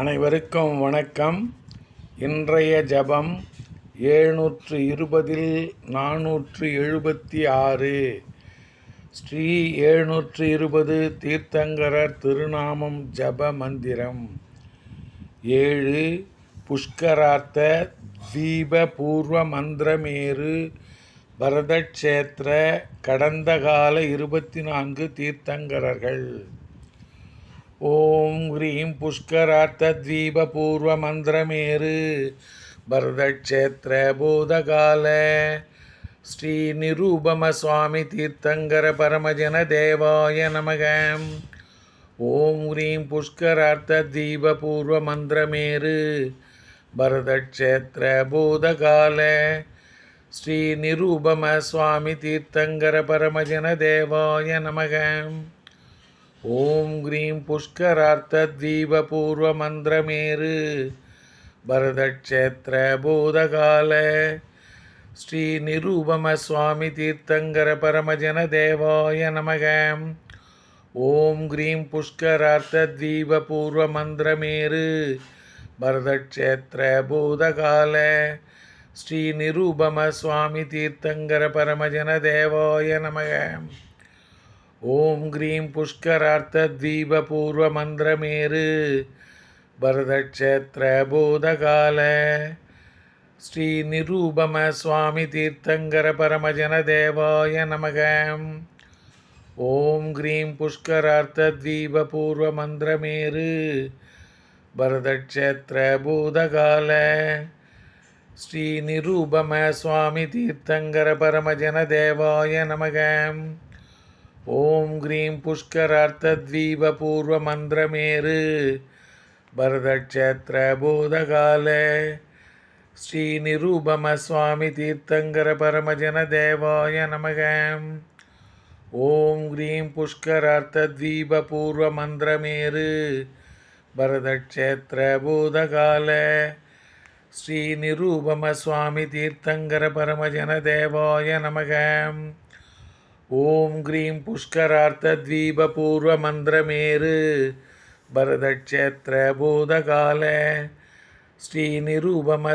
அனைவருக்கும் வணக்கம். இன்றைய ஜபம் எழுநூற்று இருபதில் நானூற்று எழுபத்தி ஆறு ஸ்ரீ எழுநூற்று இருபது தீர்த்தங்கரர் திருநாமம் ஜப மந்திரம். ஏழு புஷ்கரார்த்த தீப பூர்வ மந்திரமேரு பரதக்ஷேத்திர கடந்த கால இருபத்தி நான்கு தீர்த்தங்கரர்கள். ஓம் ஹ்ரீம் புஷ்கரார்த்தத்வீபூர்வமந்திரமேரு பரதக்ஷேத்திர பூதகால ஸ்ரீ நிரூபம சுவாமி தீர்த்தங்கர பரமஜன தேவாய நமக. ஓம் ஹ்ரீம் புஷ்கரார்த்தத்வீபூர்வமந்திரமேரு பரதக்ஷேத்திர பூதகால ஸ்ரீ நிரூபம சுவாமி தீர்த்தங்கர பரமஜன தேவாய நமகம் ஓம் கிரீம் புஷ்கரார்த்த தீபபூர்வ மந்திரமேறு. பரதக்ஷேத்திர பூதகால. ஸ்ரீ நிரூபம சுவாமி தீர்த்தங்கர பரமஜன தேவாய நமக. ஓம் கிரீம் புஷ்கரார்த்த தீபபூர்வ மந்திரமேறு. பரதக்ஷேத்திர பூதகால. ஸ்ரீ நிரூபம சுவாமி தீர்த்தங்கர பரமஜன தேவாய நமக. ஓம் க்ரீம் புஷ்கரார்த்தத்வீபூர்வமந்திரமேரு பரதக்ஷேத்திர போதகால. ஸ்ரீ நிரூபம சுவாமி தீர்த்தங்கர பரமஜன தேவாய நமக. ஓம் க்ரீம் புஷ்கரார்த்தத்வீபூர்வமந்திரமேரு பரதக்ஷேத்திர போதகால. ஸ்ரீ நிரூபம சுவாமி தீர்த்தங்கர பரமஜன தேவாய நமகம் ஓம் கிரீம் புஷ்கரார்த்தத்வீபூர்வமந்திரமேரு பரதக்ஷேத்திர போதகால. ஸ்ரீ நிரூபம சுவாமி தீர்த்தங்கர பரமஜன தேவாய நமக. ஓம் கிரீம் புஷ்கரார்த்தத்வீபூர்வமந்திரமேரு பரதக்ஷேத்திர போதகால. ஸ்ரீ நிரூபம சுவாமி தீர்த்தங்கர பரமஜன தேவாய நமகம் ஓம் க்ரீம் புஷ்கரார்த்தத்வீபூர்வமந்திரமேரு பரதக்ஷேத்திர போதகால ஸ்ரீ நிரூபம